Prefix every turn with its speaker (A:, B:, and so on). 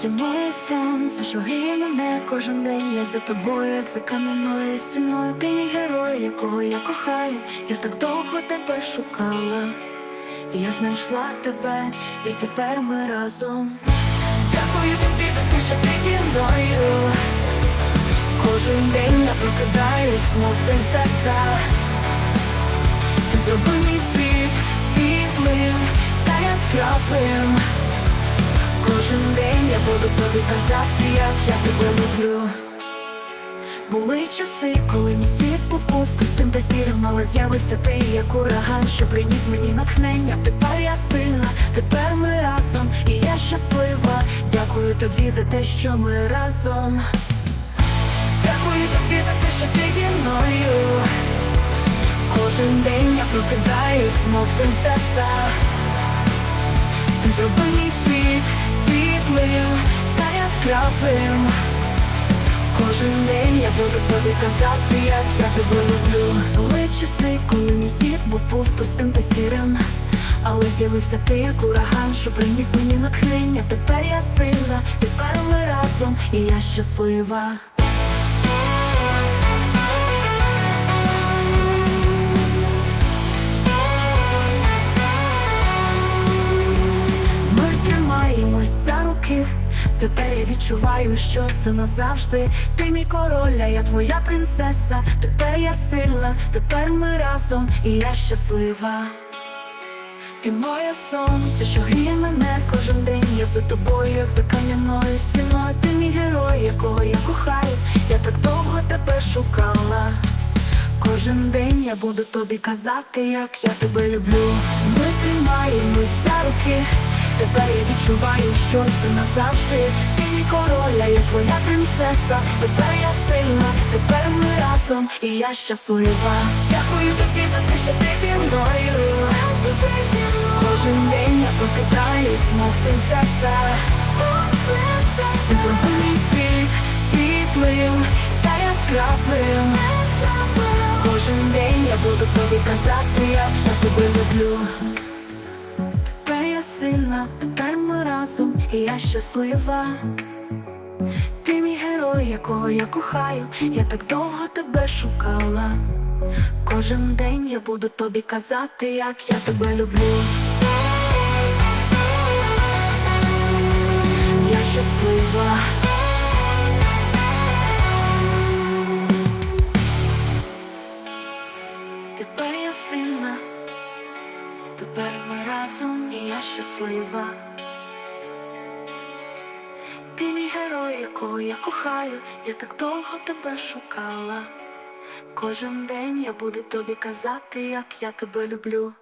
A: Ти моє сонце, що гріє мене кожен день. Я за тобою, як за кам'яною стіною. Ти мій герой, якого я кохаю. Я так довго тебе шукала. І Я знайшла тебе, і тепер ми разом. Дякую тобі за те, що ти зі мною. Кожен день я прокидаюсь, мов принцеса. Ти зробив мій світ світлим та яскравим. Буду тобі казати, як я тебе люблю. Були часи, коли мій світ був пустим та сірим, але з'явився ти, як ураган, що приніс мені натхнення. Тепер я сильна, тепер ми разом, і я щаслива. Дякую тобі за те, що ми разом. Дякую тобі за те, що ти зі мною. Кожен день я прокидаюсь, мов принцеса. Ти зробив мій світ світлим та. Кожен день я буду тобі казати, як я тебе люблю. Були часи, коли мій світ був був пустим та сірим. Але з'явився ти, як ураган, що приніс мені натхнення. Тепер я сильна, тепер ми разом, і я щаслива. Ми тримаємось за руки. Тепер я відчуваю, що це назавжди. Ти мій король, а я твоя принцеса. Тепер я сильна, тепер ми разом, і я щаслива. Ти моє сонце, що гріє мене кожен день. Я за тобою, як за кам'яною стіною. Ти мій герой, якого я кохаю. Я так довго тебе шукала. Кожен день я буду тобі казати, як я тебе люблю. Ми тримаємось за руки. Відчуваю, що це назавжди. Ти мій король, а я твоя принцеса. Тепер я сильна, тепер ми разом, і я щаслива. Дякую тобі за те, що ти зі мною. Кожен день я прокидаюсь, мов принцеса. Ти зробив мій світ світлим та яскравим. Кожен день я буду тобі казати, я тебе люблю. Тепер я сильна, тепер разом, і я щаслива. Ти мій герой, якого я кохаю, я так довго тебе шукала. Кожен день я буду тобі казати, як я тебе люблю. Я щаслива. Тепер я сильна, тепер ми разом, і я щаслива. Ти мій герой, якого я кохаю, я так довго тебе шукала. Кожен день я буду тобі казати, як я тебе люблю.